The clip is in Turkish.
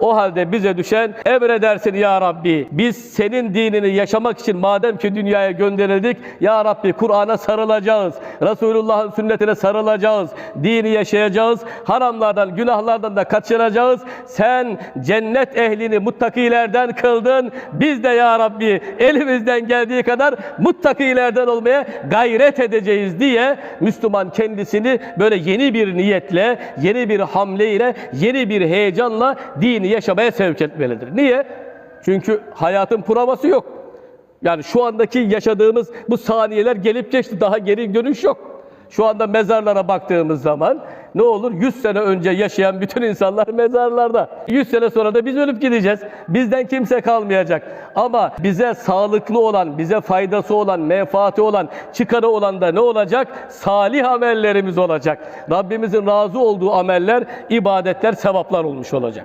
O halde bize düşen emredersin ya Rabbi. Biz senin dinini yaşamak için madem ki dünyaya gönderildik ya Rabbi Kur'an'a sarılacağız. Resulullah'ın sünnetine sarılacağız. Dini yaşayacağız. Haramlardan, günahlardan da kaçıracağız. Sen cennet ehlini muttakilerden kıldın. Biz de ya Rabbi elimizden geldiği kadar muttakilerden olmaya gayret edeceğiz diye Müslüman kendisini böyle yeni bir niyetle, yeni bir hamleyle, yeni bir heyecanla dini yaşamaya sevk etmelidir. Niye? Çünkü hayatın provası yok. Yani şu andaki yaşadığımız bu saniyeler gelip geçti. Daha geri dönüş yok. Şu anda mezarlara baktığımız zaman ne olur? 100 sene önce yaşayan bütün insanlar mezarlarda. 100 sene sonra da biz ölüp gideceğiz. Bizden kimse kalmayacak. Ama bize sağlıklı olan, bize faydası olan, menfaati olan, çıkarı olan da ne olacak? Salih amellerimiz olacak. Rabbimizin razı olduğu ameller, ibadetler, sevaplar olmuş olacak.